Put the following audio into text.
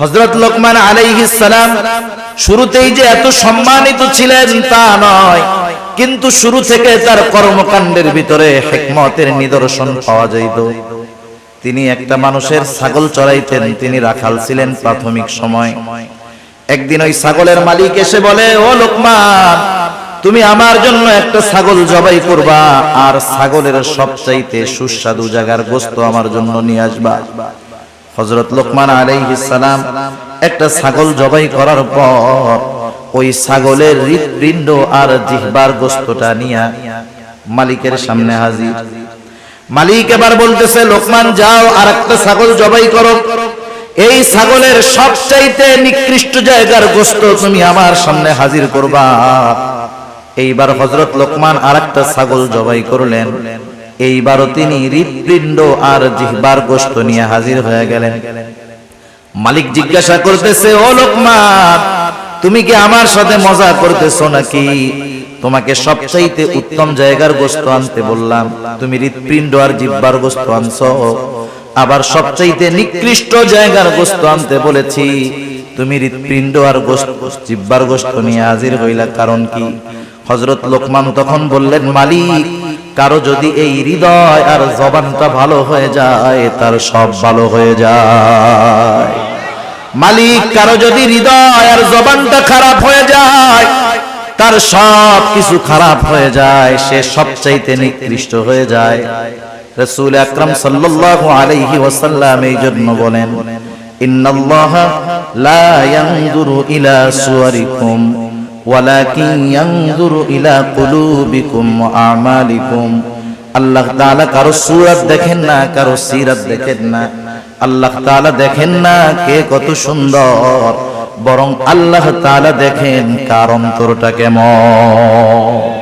হজরত লোকমান সালাম শুরুতেই যে এত সম্মানিত ছিলেন তা নয়, কিন্তু শুরু থেকে তার কর্মকাণ্ডের ভিতরে হেকমতের নিদর্শন পাওয়া যাইত। তিনি একটা মানুষের ছাগল চড়াইতেন, তিনি রাখাল ছিলেন প্রাথমিক সময়। একদিন ওই ছাগলের মালিক এসে বলে, ও লোকমান, তুমি আমার জন্য একটা ছাগল জবাই করবা, আর ছাগলের সবচাইতে সুস্বাদু জায়গার গোস্ত আমার জন্য নিয়ে আসবা। হজরত লোকমান সালাম একটা ছাগল জবাই করার পর ওই ছাগলের হৃৎপিণ্ড আর জিহ্বার গোস্তটা নিয়ে মালিকের সামনে হাজির। মালিক এবার বলতেছে, লোকমান, যাও আর একটা ছাগল জবাই করো। এই ছাগলের সবচাইতে নিকৃষ্ট জায়গার গোস্ত তুমি আমার সামনে হাজির করবা। এইবার হজরত লোকমান আর একটা ছাগল জবাই করলেন। এইবারও তিনি হৃৎপিণ্ড আর জিহ্বার গোস্ত নিয়ে হাজির হয়ে গেলেন। মালিক জিজ্ঞাসা করতেছে, ও লোকমান তুমি কি আমার সাথে মজা করতেছো নাকি? তোমাকে সবচাইতে উত্তম জায়গার গোস্ত আনতে বললাম। তুমি হৃৎপিণ্ড আর জিব্বার গোস্ত আনছো। আবার সবচাইতে নিকৃষ্ট জায়গার গোস্ত আনতে বলেছি। তুমি হৃৎপিণ্ড আর গোস্ত জিব্বার গোস্ত নিয়ে হাজির হইলা কারণ কি? হজরত লোকমান তখন বললেন, মালিক কারও যদি এই হৃদয় আর জবানটা ভালো হয়ে যায়, তার সব ভালো হয়ে যায়। মালিক, কারও যদি হৃদয় আর জবানটা খারাপ হয়ে যায়, তার সব কিছু খারাপ হয়ে যায়, সে সবচাইতে নিকৃষ্ট হয়ে যায়। রসুল আকরাম সাল্লাল্লাহু আলাইহি ওয়াসাল্লাম এই জন্য বলেন, ইন্নাল্লাহ লা ইয়ানজুরু ইলা সুওয়ারিকুম ওয়ালাকিন ইয়ানজুরু ইলা কুলুবিকুম ওয়া আমালিকুম। আল্লাহ তাআলা কারও সূরত দেখেন না, কারও সিরাত দেখেন না। আল্লাহ তাআলা দেখেন না কে কত সুন্দর। বরং আল্লাহ তাআলা দেখেন কার অন্তরটা কেমন।